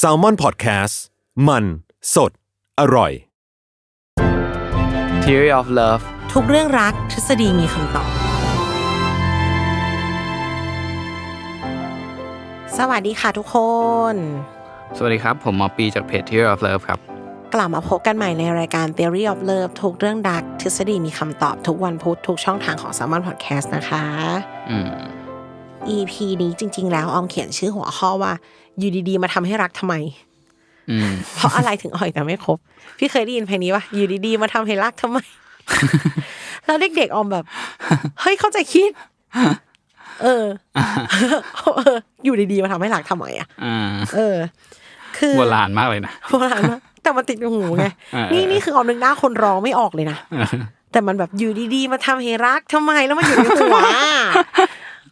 s a l ม o n PODCAST มัน สด อร่อย Theory of Love ทุกเรื่องรักทฤษฎีมีคำตอบ สวัสดีค่ะทุกคน สวัสดีครับ ผมหมอปีจากเพจ Theory of Love ครับ กลับมาพบกันใหม่ในรายการ Theory of Love ทุกเรื่องรักทฤษฎีมีคำตอบทุกวันพุธทุกช่องทางของ s ซ l m o n Podcast นะคะ อืม EP นี้จริง ๆ แล้วออมเขียนชื่อหัวข้อว่า อยู่ดีๆ มาทำให้รักทำไมอืมเพราะอะไรถึงอ่อยแต่ไม่ครบ พี่เคยได้ยินเพลงนี้ปะอยู่ดีๆ มาทำให้รักทำไม แล้วเด็กๆออมแบบ เฮ้ยเข้าใจคิดเออเออ อยู่ดีๆ มาทำให้รักทำไมอะอ่าเออ คือโบราณมากเลยนะโบราณมากแต่มันติดในหูไงเออนี่นี่คือออมนึกหน้าคนร้องไม่ออกเลยนะแต่มันแบบอยู่ดีๆ มาทำให้รักทำไมแล้วมันอยู่ในหัว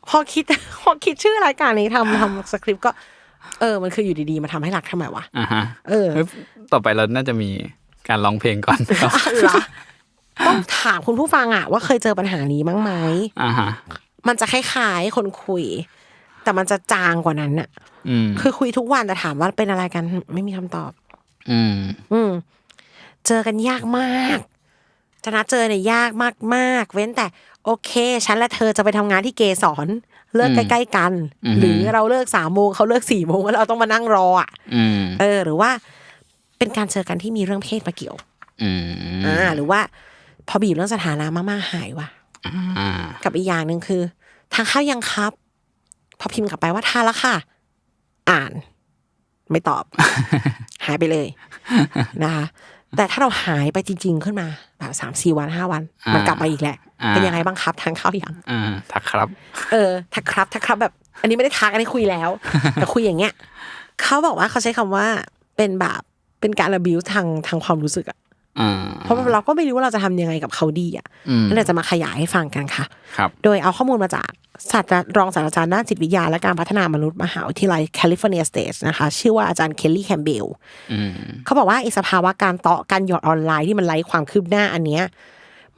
พอคิดพอคิดชื่อรายการนี้ทำทำสคริปต์ก็ เออ มันคืออยู่ดีๆมาทำให้รักทำไมวะอ่าฮะเออเฮ้ยต่อไปเราน่าจะมีการร้องเพลงก่อนครับเหรอต้องถามคุณผู้ฟังอะว่าเคยเจอปัญหานี้มั้งไหมอ่าฮะมันจะคล้ายๆคนคุย แต่มันจะจางกว่านั้นอะอืมคือคุยทุกวันแต่ถามว่าเป็นอะไรกันไม่มีคำตอบ อืม อืม เจอกันยากมาก จะนัดเจอเนี่ยยากมากๆ เว้นแต่โอเคฉันและเธอจะไปทำงานที่เกสรเลิกอืมใกล้ๆกันอือฮึหรือเราเลิกสามโมงเขาเลิกสี่โมงแล้วเราต้องมานั่งรออะอืมเออ หรือว่า เป็นการเจอกันที่มีเรื่องเพศมาเกี่ยวอืมอ่า หรือว่า พอบีบเรื่องสถานะมากๆหายว่ะอ่ากับอีกอย่างหนึ่งคือ ทางเข้ายังครับ พอพิมพ์กลับไปว่าทานแล้วค่ะ อ่าน ไม่ตอบ หายไปเลยนะคะ แต่ถ้าเราหายไปจริง ๆ ขึ้นมาแบบสามสี่วันห้าวัน มันกลับมาอีกแหละ เป็นยังไงบ้างครับทานข้าวยังอ่าทักครับ เออทักครับทักครับแบบ อันนี้ไม่ได้ทักอันนี้คุยแล้ว แต่คุยอย่างเงี้ยเขาบอกว่าเขาใช้คำว่าเป็นแบบเป็นการระบิวทางทางความรู้สึกอะอ่า เพราะเราก็ไม่รู้ว่าเราจะทำยังไงกับเขาดีอะอืมนั่นเราจะมาขยายให้ฟังกันค่ะครับโดยเอาข้อมูลมาจากศาสตรารองศาสตราจารย์ด้านจิตวิทยาและการพัฒนามนุษย์มหาวิทยาลัยแคลิฟอร์เนียสเตทนะคะ ชื่อว่าอาจารย์เคลลี่แคมเบลอืมเขาบอกว่าไอสภาวะการเตาะการหยอดออนไลน์ที่มันไร้ความคืบหน้าอันเนี้ย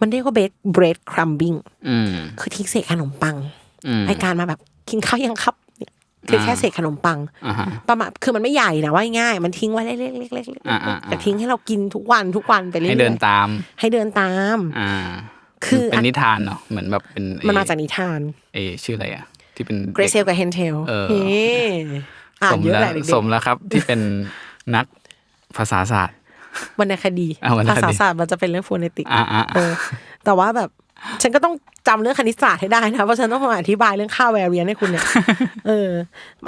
มันเรียกว่าเบรดเบรดครัมบิงอืมคือทิ้งเศษขนมปังอืมไอการมาแบบกินข้าวยังครับเนี่ย คือแค่เศษขนมปังอ่าฮะประมาณคือมันไม่ใหญ่นะว่าง่ายๆมันทิ้งไว้เล็กๆเล็กๆอ่าอ่าๆแต่ทิ้งให้เรากินทุกวันทุกวันไปเรื่อยๆให้เดินตาม ให้เดินตามอ่าคือเป็นนิทานเนาะเหมือนแบบเป็นไอ้มันมาจากนิทาน เอ ชื่ออะไรอะ ที่เป็นเกรเซลกับเฮนเทลเอออ่าสนมเยอะแล้วแหละเด็กๆสมแล้วครับ ที่เป็นนักภาษาศาสตร์วรรณคดีอ่าวรรณคดีภาษาศาสตร์มันจะเป็นเรื่องโฟเนติกอ่าอ่าเออแต่ว่าแบบ ฉันก็ต้องจำเรื่องคณิตศาสตร์ให้ได้นะเพราะฉันต้องมาอธิบายเรื่องค่าแวเรียนให้คุณเนี่ยเออ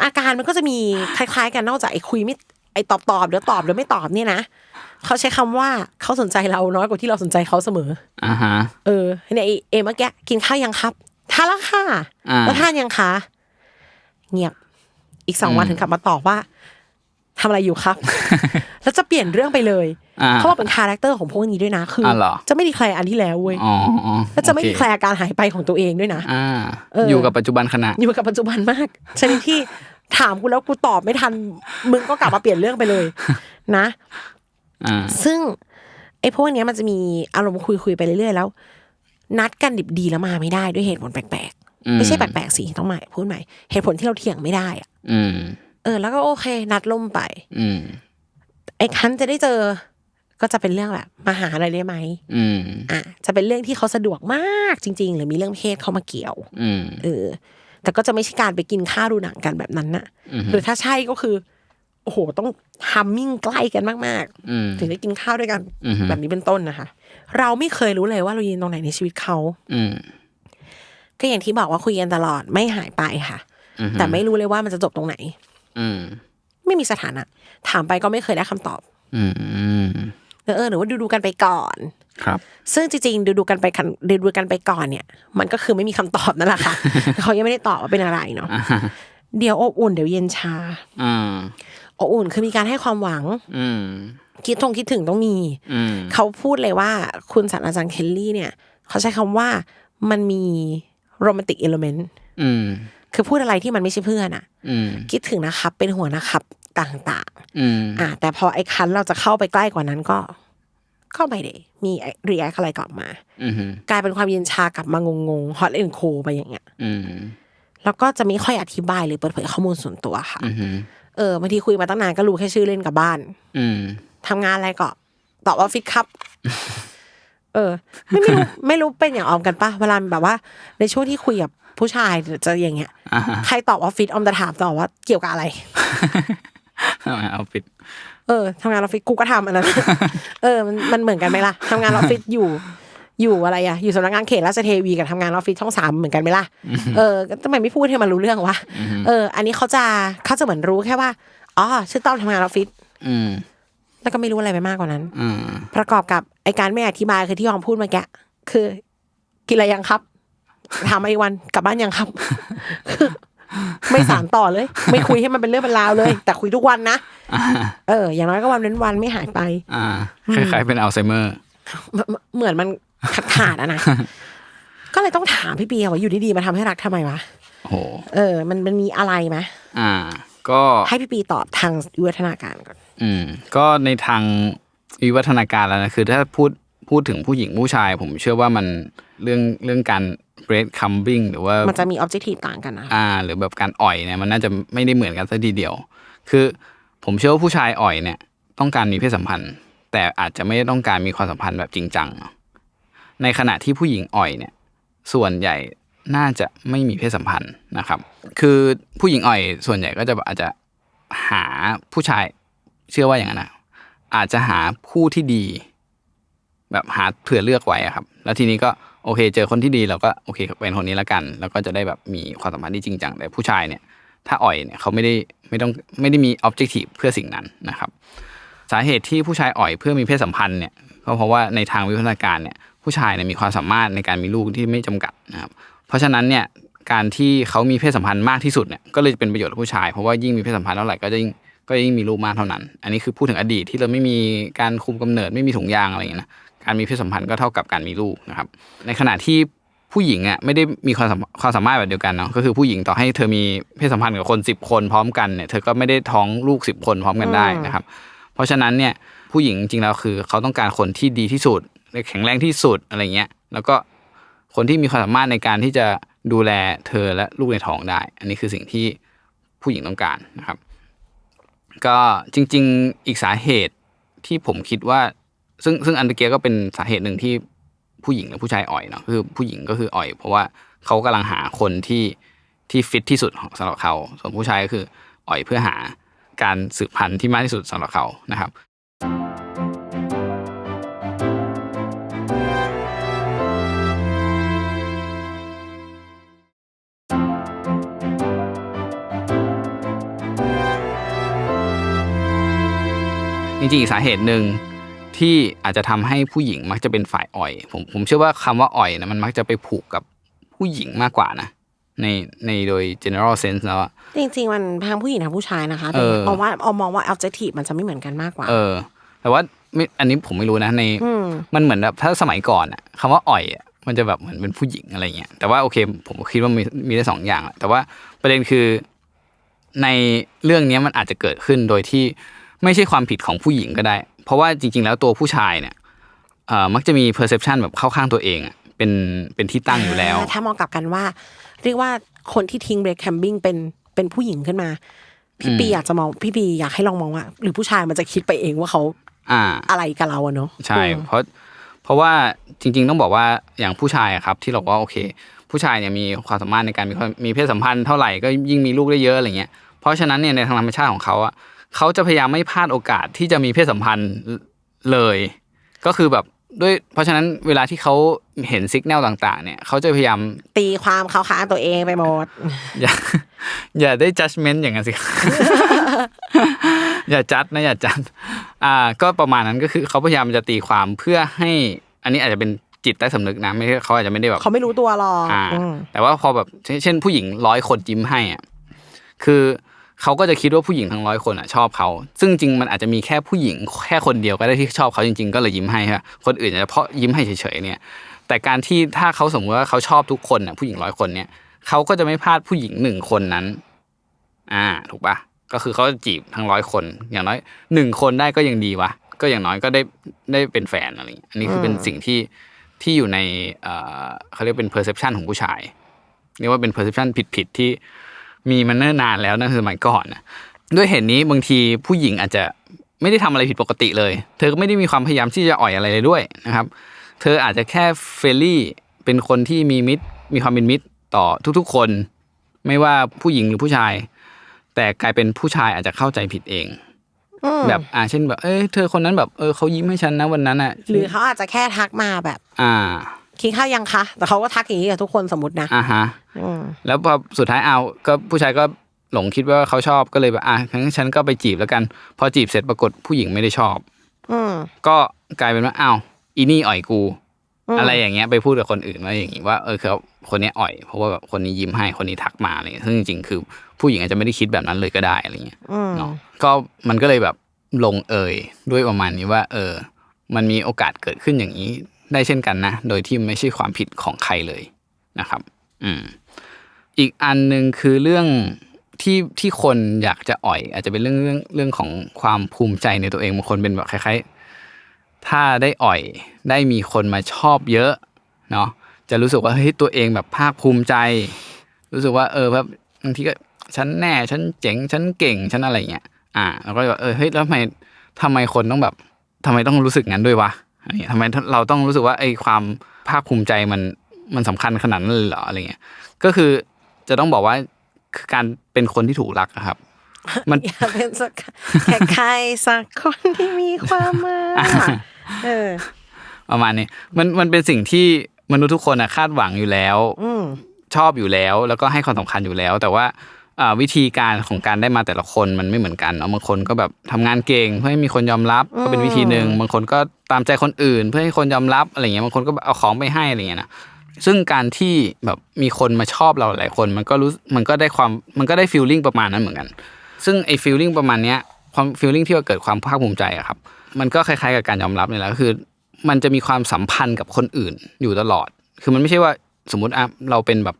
อาการมันก็จะมีคล้ายๆ กันนอกจากไอ้คุยไม่ไอ้ตอบตอบๆเดี๋ยวตอบเดี๋ยวไม่ตอบเนี่ยนะเขาใช้คำว่าเขาสนใจเราน้อยกว่าที่เราสนใจเขาเสมออ่าฮะเออเนี่ยไอ้เอเมื่อกี้กินข้าวยังครับทานแล้วค่ะอ่าแล้วทานยังคะเงียบอีกสองวันถึงกลับมาตอบว่าทำอะไรอยู่ครับ แล้วจะเปลี่ยนเรื่องไปเลยอ่าเขาบอกเป็นคาแรคเตอร์ของพวกนี้ด้วยนะ คือออเหรอจะไม่ดีแคลร์อันที่แล้วเว้ยอ๋อแล้วจะไม่โอดีเคแคลร์การหายไปของตัวเองด้วยนะอ่าเออออยู่กับปัจจุบันขณะอยู่กับปัจจุบันมากชนิดที่ถามกูแล้วกูตอบไม่ทัน มึงก็กลับมาเปลี่ยนเรื่องไปเลยนะอ่าซึ่งไอ้พวกเนี้ยมันจะมีอารมณ์คุยคุยๆไปเรื่อยๆแล้ว นัดกันดิบดีแล้วมาไม่ได้ด้วยเหตุผลแปลกอืๆไม่ใช่แปลกๆสิต้องใหม่พูดใหม่เหตุผลที่เราเถียงไม่ได้อะอืมเออ แล้วก็โอเค นัดล่มไป อืม ไอ้ครั้นจะได้เจอ ก็จะเป็นเรื่องแบบมาหาอะไรได้ไหมอืมอะจะเป็นเรื่องที่เขาสะดวกมากจริง ๆ หรือมีเรื่องเพศเข้ามาเกี่ยว อืมเออ แต่ก็จะไม่ใช่การไปกินข้าวดูหนังกันแบบนั้นน่ะอืมหรือถ้าใช่ก็คือ โอ้โห ต้องฮัมมิ่งใกล้กันมากอืมๆถึงได้กินข้าวด้วยกันอือฮึแบบนี้เป็นต้นนะคะ เราไม่เคยรู้เลยว่าเรายืนตรงไหนในชีวิตเขา อืมก็อย่างที่บอกว่าคุยกันตลอดไม่หายไปค่ะอือฮึแต่ไม่รู้เลยว่ามันจะจบตรงไหน อืม ไม่มีสถานะ ถามไปก็ไม่เคยได้คำตอบอืมเออเออหรือว่าดูดูๆกันไปก่อน ครับ ซึ่งจริงๆดูดูๆกันไปกันดูดูๆกันไปก่อนเนี่ย มันก็คือไม่มีคำตอบนั่นแหละค่ะเขายังไม่ได้ตอบว่าเป็นอะไรเนาะอ่าฮะเดี๋ยวอบอุ่นเดี๋ยวเย็นชาอ่าอบอุ่นคือมีการให้ความหวัง อืมคิดทงคิดถึงต้องมีอืมเขาพูดเลยว่า คุณศาสตราจารย์เคลลี่เนี่ย เขาใช้คำว่ามันมีโรแมนติกเอลเมนต์อืม คือพูดอะไรที่มันไม่ใช่เพื่อนอะอืมคิดถึงนะครับ เป็นหัวนะครับต่างอืมๆอะแต่พอไอ้คันเราจะเข้าไปใกล้กว่านั้นก็ ก็ไม่ได้มีรีแอคอะไรกลับมาอืมกลายเป็นความเย็นชากลับมางงๆฮอตเอ็นโคไปอย่างเงี้ยอืมแล้วก็จะไม่ค่อยอธิบายหรือเปิดเผยข้อมูลส่วนตัวค่ะอืมเเออบางทีคุยมาตั้งนานก็รู้แค่ชื่อเล่นกับบ้าน อืมทำงานอะไรก็ ตอบว่าฟิตครับ เออ ไม่ไม่รู้ไม่รู้เป็นอย่างออมกันปะเวลาแบบว่า ในช่วงที่คุยกับ ผู้ชายจะอย่างเงี้ยอ่าฮะใครตอบออฟฟิศออมจะถามตลอดว่าเกี่ยวกับอะไรเอาปิดเออทำงานออฟฟิศกูก็ทำอันนั้นเออมันมันเหมือนกันไหมล่ะทำงานออฟฟิศอยู่อยู่อะไรอะอยู่สำนักงานเขตราชเทวีกับทำงานออฟฟิศช่องสามเหมือนกันไหมล่ะเออทำไมไม่พูดให้มันรู้เรื่องวะเออ อันนี้เขาจะเขาจะเหมือนรู้แค่ว่าอ๋อชื่อต้อมทำงานออฟฟิศอืมแล้วก็ไม่รู้อะไรไปมากกว่านั้นอืมประกอบกับไอการไม่อธิบายคือที่ยอมพูดเมื่อกี้คือกินอะไรยังครับ ถามมาอีกวันกลับบ้านยังครับ ไม่สานต่อเลย ไม่คุยให้มันเป็นเรื่องเป็นราวเลย แต่คุยทุกวันนะอ่าเออ อย่างน้อยก็วันเว้นวันไม่หายไป อ่าคล้ายๆเป็นอัลไซเมอร์ เหมือนเหมือนมันขาดขาดๆอะนะก็เลยต้องถามพี่เปียว่าอยู่ดีๆมาทำให้รักทำไมวะโอ้โหเออ มันมันมีอะไรไหมอ่า ก็ให้พี่ปีตอบทางวิวัฒนาการก่อน อืม ก็ในทางวิวัฒนาการแล้วนะคือถ้าพูด พูดถึงผู้หญิงผู้ชาย ผมเชื่อว่ามันเรื่องเรื่องการ bread cumbing หรือว่ามันจะมีออบเจกตีต่างกันนะอ่า หรือแบบการอ่อยเนี่ยมันน่าจะไม่ได้เหมือนกันซะทีเดียว คือผมเชื่อว่าผู้ชายอ่อยเนี่ย ต้องการมีเพศสัมพันธ์ แต่อาจจะไม่ได้ต้องการมีความสัมพันธ์แบบจริงจังในขณะที่ผู้หญิงอ่อยเนี่ย ส่วนใหญ่น่าจะไม่มีเพศสัมพันธ์นะครับ คือผู้หญิงอ่อย ส่วนใหญ่ก็จะอาจจะหาผู้ชายเชื่อว่าอย่างนั้นนะอาจจะหาคู่ที่ดี แบบหาเผื่อเลือกไว้อะครับ แล้วทีนี้ก็โอเค เจอคนที่ดีเราก็โอเคเป็นคนนี้ละกัน แล้วก็จะได้แบบมีความสัมพันธ์ที่จริงจังแต่ผู้ชายเนี่ย ถ้าอ่อยเนี่ยเขาไม่ได้ไม่ต้องไม่ได้มี objective เพื่อสิ่งนั้นนะครับ สาเหตุที่ผู้ชายอ่อยเพื่อมีเพศสัมพันธ์เนี่ยก็เพราะว่าในทางวิวัฒนาการเนี่ยผู้ชายเนี่ยมีความสามารถในการมีลูกที่ไม่จำกัดนะครับ เพราะฉะนั้นเนี่ยการที่เขามีเพศสัมพันธ์มากที่สุดเนี่ยก็เลยเป็นประโยชน์กับผู้ชายเพราะว่ายิ่งมีเพศสัมพันธ์เท่าไหร่ก็จะยิ่งก็ยิ่งมีลูกมากเท่านั้น อันนี้คือพูดถึงอดีตที่เราไม่มีการคุมกำเนิดไม่มีถุงยางอะไรอย่างเงี้ยนะ การมีเพศสัมพันธ์ก็เท่ากับการมีลูกนะครับ ในขณะที่ผู้หญิงอะไม่ได้มีความความสามารถแบบเดียวกันเนาะก็คือผู้หญิงต่อให้เธอมีเพศสัมพันธ์กับคนสิบคนพร้อมกันเนี่ยเธอก็ไม่ได้ท้องลูกสิบคนพร้อมกันได้นะครับ เพราะฉะนั้นเนี่ยผู้หญิงจริงๆแล้วคือ เขาต้องการคนที่ดีที่สุดแข็งแรงที่สุดอะไรเงี้ย แล้วก็คนที่มีความสามารถในการที่จะดูแลเธอและลูกในท้องได้ อันนี้คือสิ่งที่ผู้หญิงต้องการนะครับ ก็จริง ๆ อีกสาเหตุที่ผมคิดว่า ซึ่งซึ่งอันเดเกียก็เป็นสาเหตุหนึ่งที่ผู้หญิงและผู้ชายอ่อยเนาะคือผู้หญิงก็คืออ่อย เพราะว่าเขากำลังหาคนที่ที่ฟิตที่สุดของสำหรับเขา ส่วนผู้ชายก็คืออ่อยเพื่อหาการสืบพันธุ์ที่มากที่สุดสำหรับเขานะครับจริงๆอีกสาเหตุหนึ่ง ที่อาจจะทำให้ผู้หญิงมักจะเป็นฝ่ายอ่อย ผมผมเชื่อว่าคำว่าอ่อยนะมันมักจะไปผูกกับผู้หญิงมากกว่านะในในโดย general sense แล้วอะจริงๆ มันทางผู้หญิงทางผู้ชายนะคะแต่เออมองว่าเอามองว่า objective มันจะไม่เหมือนกันมากกว่า เออ แต่ว่าไม่อันนี้ผมไม่รู้นะในมมันเหมือนแบบถ้าสมัยก่อนอะคำว่าอ่อยอะมันจะแบบเหมือนเป็นผู้หญิงอะไรเงี้ยแต่ว่าโอเค ผมก็คิดว่ามีมีได้สองอย่างแหละแต่ว่าประเด็นคือในเรื่องเนี้ยมันอาจจะเกิดขึ้นโดยที่ไม่ใช่ความผิดของผู้หญิงก็ได้ เพราะว่าจริง ๆ แล้วตัวผู้ชายเนี่ยเอ่อมักจะมี perception แบบเข้าข้างตัวเองอะเป็นเป็นที่ตั้งอยู่แล้ว ถ้ามองกลับกันว่า เรียกว่าคนที่ทิ้งเบรกแคมปิ้งเป็นเป็นผู้หญิงขึ้นมา พี่ปีอยากจะมองพี่ปีอยากให้ลองมองว่า หรือผู้ชายมันจะคิดไปเองว่าเขาอ่าอะไรกับเราอะเนาะใช่อืมเพราะเพราะว่าจริง ๆ ต้องบอกว่าอย่างผู้ชายอะครับ ที่เราว่าโอเค ผู้ชายเนี่ยมีความสามารถในการมีความมีเพศสัมพันธ์เท่าไหร่ก็ยิ่งมีลูกได้เยอะอะไรเงี้ยเพราะฉะนั้นเนี่ยในทางธรรมชาติของเขาอะ เขาจะพยายามไม่พลาดโอกาสที่จะมีเพศสัมพันธ์เลย ก็คือแบบด้วยเพราะฉะนั้นเวลาที่เขาเห็นสัญญาณต่างๆ เนี่ยเขาจะพยายามตีความเขาค้างตัวเองไปหมด อย่าอย่าได้ judgment อย่างนั้นสิ อย่าจัดนะอย่าจัด อ่า ก็ประมาณนั้นก็คือเขาพยายามจะตีความเพื่อให้ อันนี้อาจจะเป็นจิตใต้สำนึกนะไม่ใช่เขาอาจจะไม่ได้แบบเขาไม่รู้ตัวหรอกอ่าอืมแต่ว่าพอแบบเช่นเช่นผู้หญิงร้อยคนยิ้มให้อะคือ เขาก็จะคิดว่าผู้หญิงทั้งร้อยคนอะชอบเขา ซึ่งจริงมันอาจจะมีแค่ผู้หญิงแค่คนเดียวก็ได้ที่ชอบเขาจริง ๆ ก็เลยยิ้มให้ครับคนอื่นอาจจะเพราะยิ้มให้เฉยๆเนี่ยแต่การที่ถ้าเขาสมมติว่าเขาชอบทุกคนอะผู้หญิงร้อยคนเนี่ยเขาก็จะไม่พลาดผู้หญิงหนึ่งคนนั้น อ่า ถูกปะก็คือเขาจะจีบทั้งร้อยคน อย่างน้อยหนึ่งคนได้ก็ยังดีวะก็อย่างน้อยก็ได้ได้เป็นแฟนอะไรอย่างเงี้ยอันนี้คือเป็นสิ่งที่ที่อยู่ในเขาเรียกเป็น perception ของผู้ชายเรียกว่าเป็น perception ผิดๆที่ มีมันเนิ่นนานแล้วนั่นคือสมัยก่อนนะด้วยเหตุนี้บางทีผู้หญิงอาจจะไม่ได้ทำอะไรผิดปกติเลย เธอก็ไม่ได้มีความพยายามที่จะอ่อยอะไรเลยด้วยนะครับ เธออาจจะแค่เฟรนลี่เป็นคนที่มีมิตร มีความเป็นมิตรต่อทุกๆคน ไม่ว่าผู้หญิงหรือผู้ชาย แต่กลายเป็นผู้ชายอาจจะเข้าใจผิดเองอืมแบบอ่าเช่นแบบ เอ้ยเธอคนนั้นแบบเออเขายิ้มให้ฉันนะวันนั้นอะ หรือเขาอาจจะแค่ทักมาแบบ อ่า กินข้าวยังคะแต่เขาก็ทักอย่างนี้กับทุกคนสมมตินะอ่าฮะอืมแล้วพอสุดท้ายเอาก็ผู้ชายก็หลงคิดว่าเขาชอบก็เลยแบบอะงั้นฉันก็ไปจีบแล้วกัน พอจีบเสร็จปรากฏผู้หญิงไม่ได้ชอบอืมก็กลายเป็นว่าอ้าวอีนี่อ่อยกูอืมอะไรอย่างเงี้ยไปพูดกับคนอื่นว่าอย่างงี้ว่าเออเขาคนนี้อ่อย เพราะว่าแบบคนนี้ยิ้มให้คนนี้ทักมาอะไรเงี้ยซึ่งจริงๆคือ ผู้หญิงอาจจะไม่ได้คิดแบบนั้นเลยก็ได้อะไรเงี้ยอืมเนาะก็มันก็เลยแบบลงเอยด้วยประมาณนี้ว่า เออ มันมีโอกาสเกิดขึ้นอย่างนี้ ได้เช่นกันนะ โดยที่ไม่ใช่ความผิดของใครเลยนะครับ อืมอีกอันหนึ่งคือเรื่องที่ที่คนอยากจะอ่อย อาจจะเป็นเรื่องเรื่องเรื่องของความภูมิใจในตัวเองบางคนเป็นแบบคล้ายๆ ถ้าได้อ่อยได้มีคนมาชอบเยอะเนาะจะรู้สึกว่าเฮ้ยตัวเองแบบภาคภูมิใจ รู้สึกว่า เออแบบบางทีก็ฉันแน่ฉันเจ๋งฉันเก่งฉันอะไรเงี้ยอ่า แล้วก็แบบเออเฮ้ยแล้วทำไมทำไมคนต้องแบบทำไมต้องรู้สึกงั้นด้วยวะ ทำไมเราต้องรู้สึกว่าไอ้ความภาคภูมิใจมันมันสำคัญขนาดนั้นเลยเหรออะไรเงี้ยก็คือจะต้องบอกว่าคือการเป็นคนที่ถูกรักอะครับ มันอยากเป็นสักแค่ใครสักคนที่มีความหมายเออ ประมาณนี้มันมันเป็นสิ่งที่มนุษย์ทุกคนอะคาดหวังอยู่แล้วอืมชอบอยู่แล้ว แล้วก็ให้ความสำคัญอยู่แล้ว แต่ว่าอ่า วิธีการของการได้มาแต่ละคนมันไม่เหมือนกันเนาะบางคนก็แบบทำงานเก่งเพื่อให้มีคนยอมรับก็เป็นวิธีหนึ่งบางคนก็ตามใจคนอื่น เพื่อให้คนยอมรับอะไรเงี้ยบางคนก็เอาของไปให้อะไรเงี้ยนะซึ่งการที่แบบมีคนมาชอบเราหลายคนมันก็รู้มันก็ได้ความมันก็ได้ฟีลลิ่งประมาณนั้นเหมือนกัน ซึ่งไอ้ฟีลลิ่งประมาณเนี้ยความฟีลลิ่งที่ว่าเกิดความภาคภูมิใจอะครับมันก็คล้ายๆกับการยอมรับนี่แหละก็คือ มันจะมีความสัมพันธ์กับคนอื่นอยู่ตลอด คือมันไม่ใช่ว่าสมมุติอะเราเป็นแบบ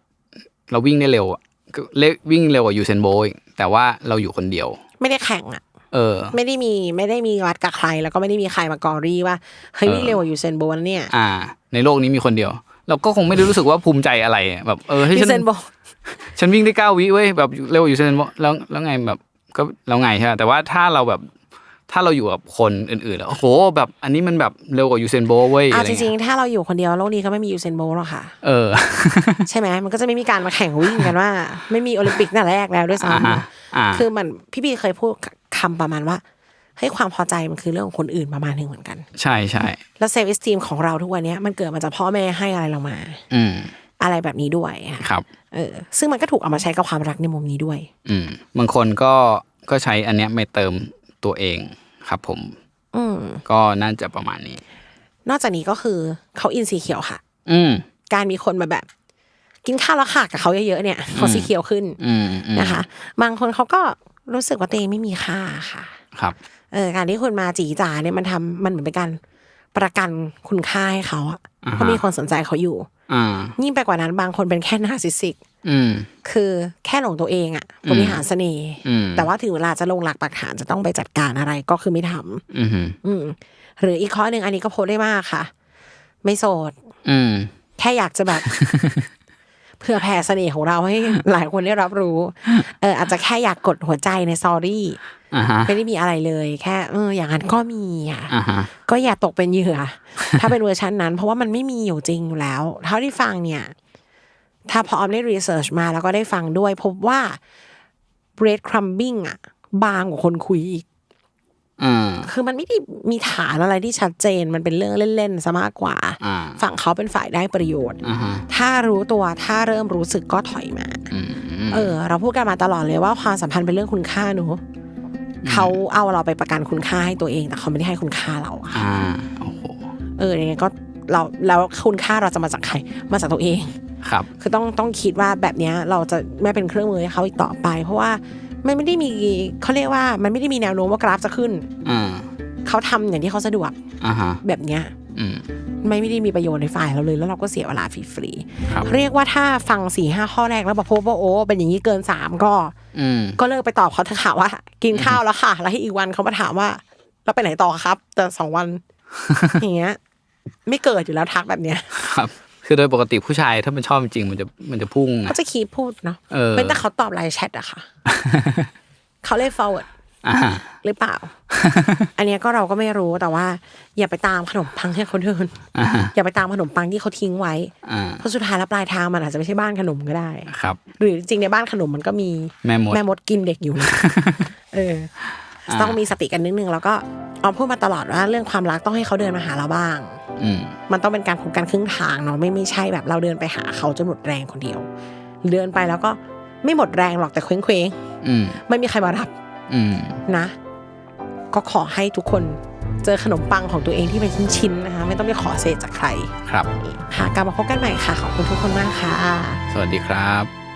เราวิ่งได้เร็ว อะก็เลวิ่งเร็วกว่ายูเซนโบลต์อีกแต่ว่าเราอยู่คนเดียว ไม่ได้แข่งอะ เออ ไม่ได้มีไม่ได้มีวัดกับใคร แล้วก็ไม่ได้มีใครมากอรี่ว่าเฮ้ยวิ่งเร็วกว่ายูเซนโบลต์นะเนี่ย อ่า ในโลกนี้มีคนเดียว เราก็คงไม่ได้รู้สึกว่าภูมิใจอะไรอะแบบเออให้ยูฉันเซนโบลต์ฉันวิ่งได้เก้าวิเว้ยแบบเร็วกว่ายูเซนโบลต์แล้วแล้วไงแบบก็แล้วไงใช่ไหมแต่ว่าถ้าเราแบบ ถ้าเราอยู่กับคนอื่นๆแล้วโอ้โหแบบอันนี้มันแบบเร็วกว่ายูเซนโบลต์เว้ยอะอะไรจริเงี้งยๆถ้าเราอยู่คนเดียวโลกนี้ก็ไม่มียูเซนโบลต์หรอกค่ะ เออ ใช่ไหมมันก็จะไม่มีการมาแข่งวิ่งกันว่า ไม่มีโอลิมปิกตั้งแต่แรกแล้วด้วยอ่าฮะซ้ำอ่าคือมันพี่บีเคยพูดคำประมาณว่าเฮ้ยความพอใจมันคือเรื่องของคนอื่นประมาณหนึ่งเหมือนกัน ใช่ใช่แล้วเซฟ e ส t ีมของเราทุกวันเนี้ยมันเกิดมาจากพ่อแม่ให้อะไรเรามา อืมอะไรแบบนี้ด้วยค่ะครับ เออ ซึ่งมันก็ถูกเอามาใช้กับความรักในมุมนี้ด้วย อืมบางคนก็ก็ใช้อันเนี้ยไปเติม ตัวเองครับผม อืมก็น่าจะประมาณนี้ นอกจากนี้ก็คือเขาอินสีเขียวค่ะ อืมการมีคนมาแบบ กินข้าวแล้วค่ะกับเขาเยอะๆเนี่ยเขาสีเขียวขึ้นอืมอืมนะคะ บางคนเขาก็รู้สึกว่าตัวเองไม่มีค่าค่ะ ครับ เออการที่คุณมาจีจ๋าเนี่ยมันทำมันเหมือนเป็นการประกันคุณค่าให้เขาอะอ่าฮะเพราะมีคนสนใจเขาอยู่อ่ายิ่งไปกว่านั้นบางคนเป็นแค่นาซิสิกอืม คือแค่หลงตัวเองอะบริหารเสน่ห์อืมแต่ว่าถึงเวลาจะลงหลักปักฐานจะต้องไปจัดการอะไรก็คือไม่ทำอืมอืมหรืออีกข้อหนึ่งอันนี้ก็โพสต์ได้มากค่ะ ไม่โสดอืมแค่อยากจะแบบเพื่อแผ่เสน่ห์ของเราให้หลายคนได้รับรู้ เอออาจจะแค่อยากกดหัวใจในซอรี่อ่าฮะไม่ได้มีอะไรเลย แค่เอออย่างนั้นก็มีอะอ่าฮะก็อย่าตกเป็นเหยื่อ ถ้าเป็นเวอร์ชันนั้น เพราะว่ามันไม่มีอยู่จริงอยู่แล้ว เท่าที่ฟังเนี่ย ถ้าพอออมได้รีเสิร์ชมาแล้วก็ได้ฟังด้วย พบว่า bread crumbing อะบางกว่าคนคุยอีกอืมคือมันไม่ได้มีฐานอะไรที่ชัดเจนมันเป็นเรื่องเล่นๆซะมากกว่าอ่าฝั่งเขาเป็นฝ่ายได้ประโยชน์อ่าฮะถ้ารู้ตัวถ้าเริ่มรู้สึกก็ถอยมาอืมเออ เราพูดกันมาตลอดเลยว่าความสัมพันธ์เป็นเรื่องคุณค่าหนูเขาเอาเราไปประกันคุณค่าให้ตัวเอง แต่เขาไม่ได้ให้คุณค่าเราอะค่ะอ่าโอ้โหเออยังไงก็เราแล้วคุณค่าเราจะมาจากใคร มาจากตัวเอง ครับ คือต้องต้องคิดว่าแบบเนี้ยเราจะไม่เป็นเครื่องมือให้เขาอีกต่อไป เพราะว่ามันไม่ได้มีเขาเรียกว่ามันไม่ได้มีแนวโน้มว่ากราฟจะขึ้นอ่าเขาทำอย่างที่เขาสะดวกอ่าฮะแบบเนี้ยอืมไม่ไม่ได้มีประโยชน์ในฝ่ายเราเลย แล้วเราก็เสียเวลาฟรีครับๆเรียกว่าถ้าฟังสี่ห้าข้อแรกแล้วบอกพบว่าโอ้เป็นอย่างนี้เกินสามก็อืมก็เลิกไปตอบเขาเถอะค่ะว่า กินข้าวแล้วค่ะ แล้วให้อีกวันเขามาถามว่า เราไปไหนต่อครับ แต่สองวันอย่างเงี้ย ไม่เกิดอยู่แล้วทักแบบเนี้ยครับ คือโดยปกติผู้ชายถ้ามันชอบจริงๆมันจะมันจะพุ่งเขาอะจะคีบพูดเนาะเออเป็นแต่เขาตอบไลน์แชทอะค่ะเขาเล่น forward อ่าหรือเปล่า อันเนี้ยก็เราก็ไม่รู้แต่ว่า อย่าไปตามขนมปังที่เขาเดินอ่าอย่าไปตามขนมปังที่เขาทิ้งไว้อ่าเพราะสุดท้ายแล้วปลายทางมันอาจจะไม่ใช่บ้านขนมก็ได้ครับ หรือจริงๆในบ้านขนมมันก็มีแม่มดแม่มดกินเด็กอยู่นะเอออ่าต้องมีสติกันนิดนึงแล้วก็ออมพูดมาตลอดว่าเรื่องความรักต้องให้เขาเดินมาหาเราบ้างอื มมันต้องเป็นการพบกันครึ่งทางเนาะไม่ไม่ใช่แบบเราเดินไปหาเขาจนหมดแรงคนเดียว เดินไปแล้วก็ไม่หมดแรงหรอกแต่เคว้งเคว้งอืมๆไม่มีใครมารับอืมนะ ก็ขอให้ทุกคนเจอขนมปังของตัวเองที่เป็นชิ้นๆนะคะ ไม่ต้องไปขอเศษจากใคร ครับ ค่ะกลับมาพบกันใหม่ค่ะ ขอบคุณทุกคนมากค่ะ สวัสดีครับ